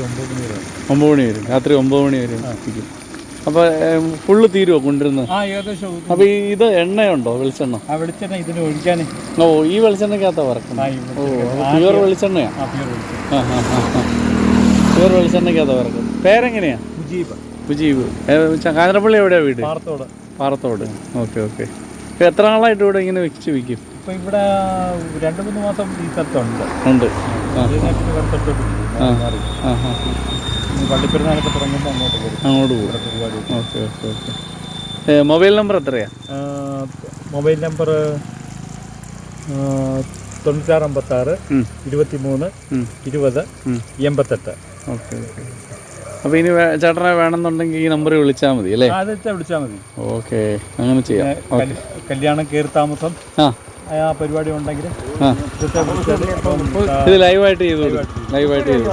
ഒമ്പത് മണി വരെ. രാത്രി ഒമ്പത് മണി വരും അപ്പോൾ ഫുള്ള് തീരുമോ കൊണ്ടിരുന്നത് അപ്പോൾ ഈ ഇത് എണ്ണയുണ്ടോ വെളിച്ചെണ്ണ? വെളിച്ചെണ്ണ ഇതിന് ഒഴിക്കാൻ ഓ ഈ വെളിച്ചെണ്ണയ്ക്കകത്താണ് വറക്കുന്നത്. ഓ പ്യുവർ വെളിച്ചെണ്ണയാണ് പ്യുവർ വെളിച്ചെണ്ണയ്ക്കകത്താണ് വറക്കുന്നത്. പേരെങ്ങനെയാ? മുജീബ്. കാഞ്ഞിരപ്പള്ളി എവിടെയാണ് വീട്? പാറത്തോട്. പാറത്തോട്. Okay okay. എത്ര നാളായിട്ട് ഇവിടെ ഇങ്ങനെ വെച്ച് വിൽക്കും? ഇപ്പൊ ഇവിടെ രണ്ട് മൂന്ന് മാസം ഈ സ്ഥലത്തുണ്ട്. ഉണ്ട്. പള്ളിപ്പെരുന്നാളൊക്കെ തുടങ്ങുമ്പോൾ അങ്ങോട്ട് അങ്ങോട്ട് പോകും. പരിപാടി okay okay okay. Mobile number എത്രയാ? മൊബൈൽ നമ്പർ തൊണ്ണൂറ്റാറ് അമ്പത്താറ്. ഇരുപത്തി മൂന്ന്. ഇരുപത് എൺപത്തെട്ട്. Okay okay. അപ്പോൾ ഇനി ചേട്ടനെ വേണമെന്നുണ്ടെങ്കിൽ ഈ നമ്പറിൽ വിളിച്ചാൽ മതി അല്ലേ? വിളിച്ചാൽ മതി. ഓക്കെ അങ്ങനെ ചെയ്യാം. കല്- കല്യാണം കയറി താമസം. ആ. ആ പരിപാടി ഉണ്ടെങ്കിൽ ഇത് ലൈവായിട്ട് ചെയ്തു? ലൈവായിട്ട് ചെയ്തു.